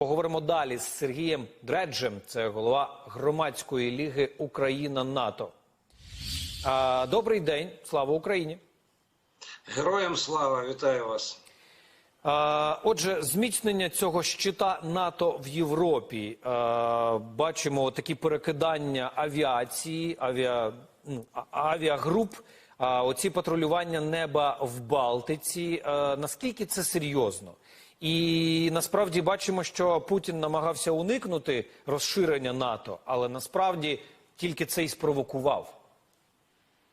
Поговоримо далі з Сергієм Дреджем, це голова громадської ліги Україна НАТО. Добрий день, слава Україні. Героям слава, вітаю вас. Отже, зміцнення цього щита НАТО в Європі. Бачимо такі перекидання авіації, авіа, ну, авіагруп. Оці патрулювання неба в Балтиці. Наскільки це серйозно? І насправді бачимо, що Путін намагався уникнути розширення НАТО, але насправді тільки це і спровокував.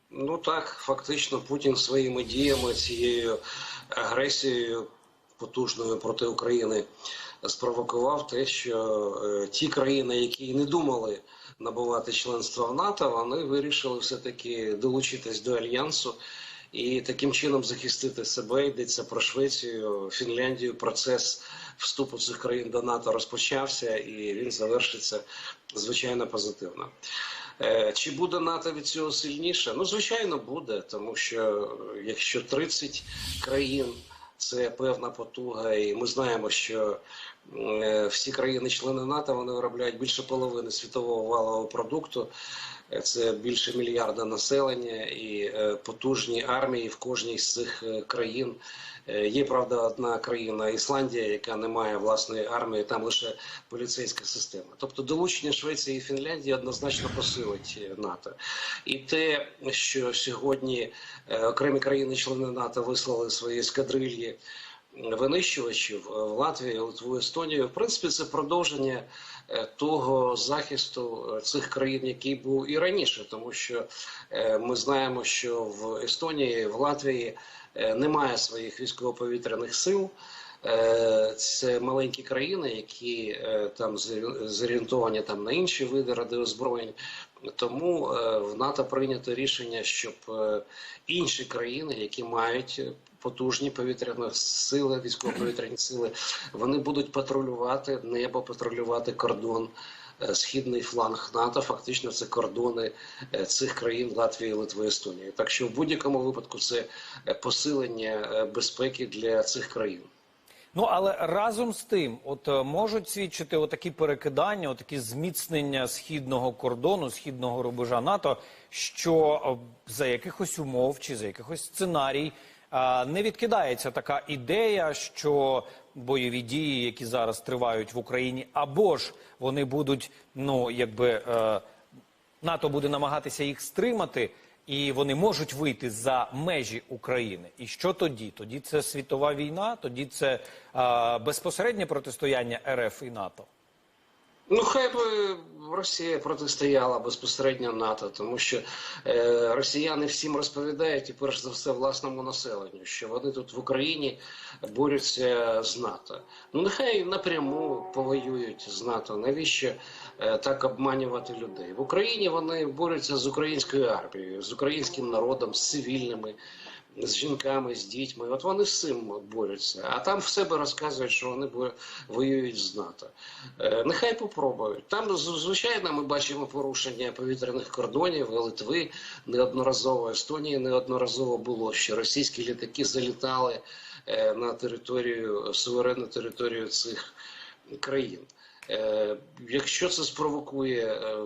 Ну так, фактично, Путін своїми діями цією агресією потужною проти України спровокував те, що е, ті країни, які не думали набувати членство в НАТО, вони вирішили все-таки долучитись до альянсу. І таким чином захистити себе йдеться про Швецію, Фінляндію. Процес вступу цих країн до НАТО розпочався, і він завершиться звичайно позитивно. Е, Чи буде НАТО від цього сильніше? Ну, звичайно, буде, тому що е, якщо 30 країн це певна потуга, і ми знаємо, що е, всі країни-члени НАТО вони виробляють більше половини світового валового продукту. Е, Це більше мільярда населення і е, потужні армії в кожній з цих е, країн. Є правда одна країна Ісландія, яка не має власної армії, там лише поліцейська система. Тобто долучення Швеції і Фінляндії однозначно посилить НАТО. І те, що сьогодні окремі країни-члени НАТО вислали свої ескадрильї винищувачів е, в Латвії, Литву, Естонію. В принципі, це продовження е, того захисту е, цих країн, який був і раніше, тому що ми знаємо, що в Естонії, в Латвії немає своїх військово-повітряних сил. Це маленькі країни, які там зорі- зорієнтовані там на інші види радіозброєнь. Тому в НАТО прийнято рішення, щоб інші країни, які мають потужні повітряні сили, військово-повітряні сили, вони будуть патрулювати небо, патрулювати кордон. е, Східний фланг НАТО, фактично це кордони е, цих країн Латвії, Литви, Естонії. Так що в будь-якому випадку це е, посилення безпеки для цих країн. Ну але разом з тим, от можуть свідчити отакі перекидання, отакі зміцнення східного кордону, східного рубежа НАТО, що за якихось умов чи за якихось сценарій не відкидається така ідея, що бойові дії, які зараз тривають в Україні, або ж вони будуть, ну якби е, НАТО буде намагатися їх стримати, і вони можуть вийти за межі України. І що тоді? Тоді це світова війна, тоді це безпосереднє протистояння РФ і НАТО. Ну, хай би Росія протистояла безпосередньо НАТО, тому що е, росіяни всім розповідають, і перш за все власному населенню, що вони тут в Україні борються з НАТО. Ну нехай напряму повоюють з НАТО. Навіщо е, так обманювати людей? В Україні вони борються з українською армією, з українським народом, з цивільними з жінками, з дітьми. От вони з цим борються. А там в себе розказують, що вони воюють з НАТО. Е, нехай попробують. Там, звичайно, ми бачимо порушення повітряних кордонів Литви неодноразово, Естонії неодноразово було, що російські літаки залітали е, на територію, суверенну територію цих країн. Е, якщо це спровокує е,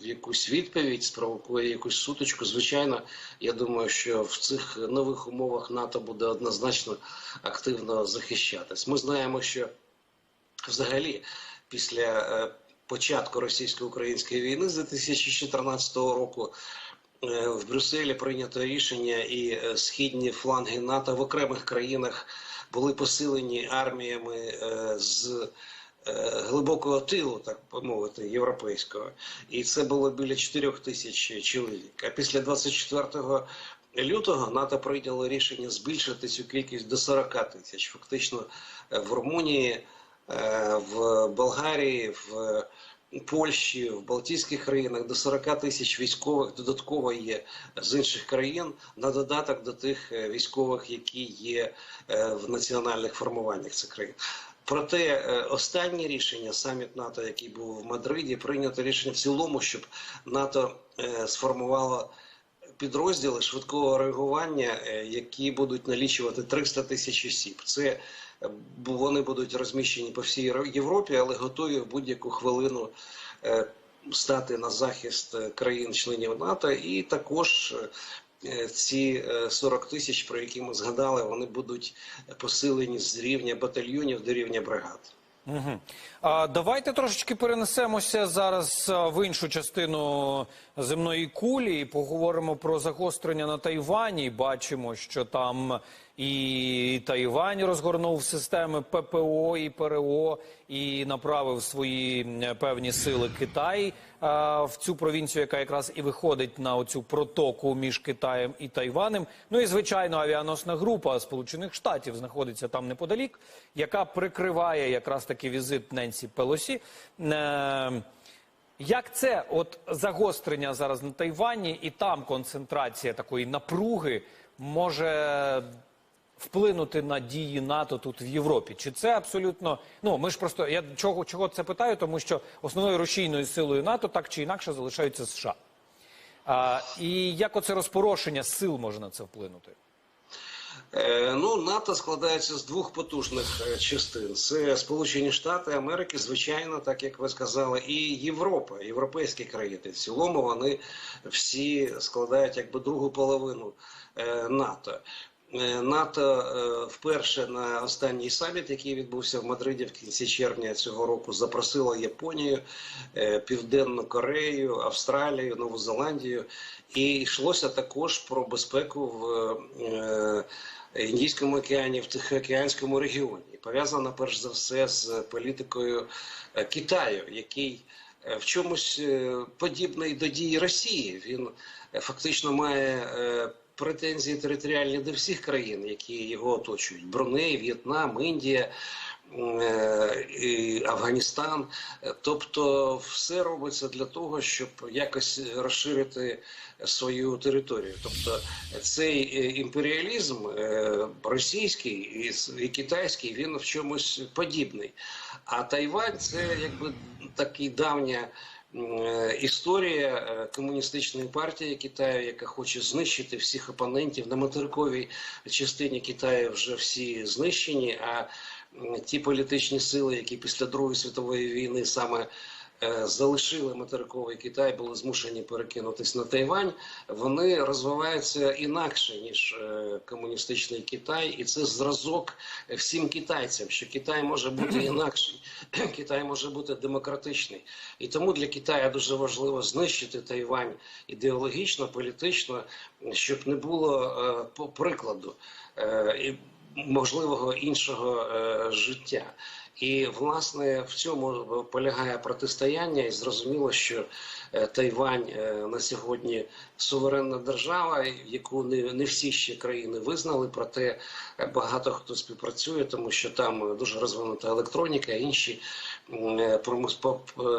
якусь відповідь, спровокує якусь сутичку, звичайно, я думаю, що в цих нових умовах НАТО буде однозначно активно захищатись. Ми знаємо, що взагалі після е, початку російсько-української війни з 2014 року. В Брюсселі прийнято рішення, і східні фланги НАТО в окремих країнах були посилені арміями з глибокого тилу, так би мовити, європейського. І це було біля 4 тисяч чоловік. А після 24 лютого НАТО прийняло рішення збільшити цю кількість до 40 тисяч. Фактично е, в Румунії, е, в Болгарії, в Польщі, в Балтійських країнах до 40 тисяч військових додатково є з інших країн на додаток до тих е, військових, які є е, в національних формуваннях цих країн. Проте е, останнє рішення саміт НАТО, який був в Мадриді, прийнято рішення в цілому, щоб НАТО е, сформувало підрозділи швидкого реагування, е, які будуть налічувати 300 тисяч осіб. Це вони будуть розміщені по всій Європі, але готові в будь-яку хвилину стати на захист країн-членів НАТО. І також ці е, 40 тисяч, про які ми згадали, вони будуть посилені з рівня батальйонів до рівня бригад. Угу. А, давайте трошечки перенесемося зараз в іншу частину земної кулі і поговоримо про загострення на Тайвані. Бачимо, що там і Тайвань розгорнув системи ППО і ПРО і направив свої певні сили Китай а, в цю провінцію, яка якраз і виходить на оцю протоку між Китаєм і Тайванем. Ну і звичайно, авіаносна група Сполучених Штатів знаходиться там неподалік, яка прикриває якраз таки візит Ненсі Пелосі. Е, як це от загострення зараз на Тайвані і там концентрація такої напруги може вплинути на дії НАТО тут в Європі? Чи це абсолютно ну ми ж просто я чого чого це питаю? Тому що основною рушійною силою НАТО так чи інакше залишаються США. А, і як оце розпорошення сил може на це вплинути? Е, Ну, НАТО складається з двох потужних е, частин: це Сполучені Штати Америки, звичайно, так як ви сказали, і Європа, європейські країни. В цілому вони всі складають якби другу половину е, НАТО. Е, НАТО е, вперше на останній саміт, який відбувся в Мадриді в кінці червня цього року, запросило Японію, е, Південну Корею, Австралію, Нову Зеландію, і йшлося також про безпеку в Індійському океані, в Тихоокеанському регіоні. Пов'язана перш за все з політикою Китаю, який в чомусь подібний до дії Росії. Він фактично має претензії територіальні до всіх країн, які його оточують: Бруней, В'єтнам, Індія. е, і Афганістан, тобто все робиться для того, щоб якось розширити свою територію. Тобто цей е, імперіалізм е, російський і китайський він в чомусь подібний. А Тайвань це якби такий давня. Е, Історія е, комуністичної партії Китаю, яка хоче знищити всіх опонентів на материковій частині Китаю, вже всі знищені. А ті політичні сили, які після Другої світової війни саме залишили материковий Китай, були змушені перекинутись на Тайвань. Вони розвиваються інакше ніж е, комуністичний Китай, і це зразок всім китайцям, що Китай може бути інакший, Китай може бути демократичний, і тому для Китаю дуже важливо знищити Тайвань ідеологічно, політично, щоб не було е, по прикладу. е, і Можливого іншого е, життя, і власне в цьому полягає протистояння, і зрозуміло, що е, Тайвань е, на сьогодні суверенна держава, яку не, не всі ще країни визнали. Проте е, багато хто співпрацює, тому що там дуже розвинута електроніка, інші е, е,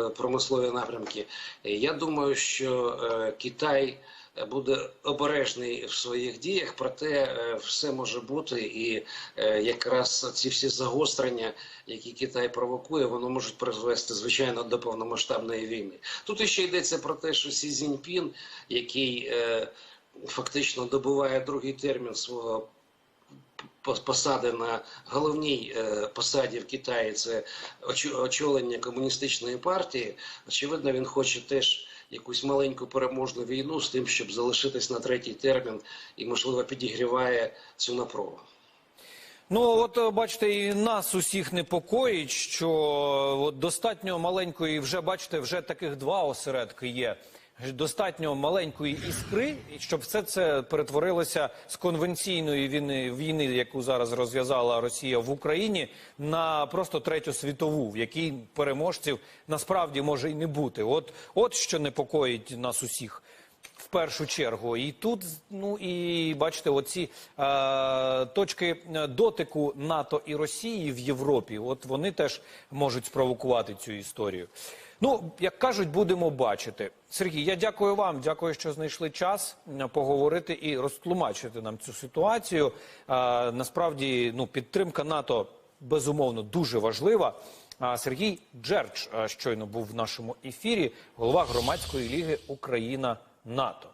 промислові напрямки. Я думаю, що е, Китай буде обережний в своїх діях, проте е, все може бути, і е, якраз ці всі загострення, які Китай провокує, воно можуть призвести звичайно до повномасштабної війни. Тут іще йдеться про те, що Сі Цзіньпін, який е, фактично добуває другий термін свого посади на головній посаді в Китаї це очолення комуністичної партії. Очевидно, він хоче теж якусь маленьку переможну війну з тим, щоб залишитись на третій термін, і можливо підігріває цю напругу. Ну от е, бачите, і нас усіх непокоїть, що от достатньо маленької, вже бачите, вже таких два осередки є. Достатньо маленької іскри, щоб все це перетворилося з конвенційної війни, війни, яку зараз розв'язала Росія в Україні, на просто третю світову, в якій переможців насправді може і не бути. От, от що непокоїть нас усіх в першу чергу. І тут, ну і бачите, оці е, точки дотику НАТО і Росії в Європі, от вони теж можуть спровокувати цю історію. Ну, як кажуть, будемо бачити. Сергій, я дякую вам. Дякую, що знайшли час поговорити і розтлумачити нам цю ситуацію. А, насправді, ну, підтримка НАТО безумовно дуже важлива. А Сергій Джерч а, щойно був в нашому ефірі, голова громадської ліги Україна НАТО.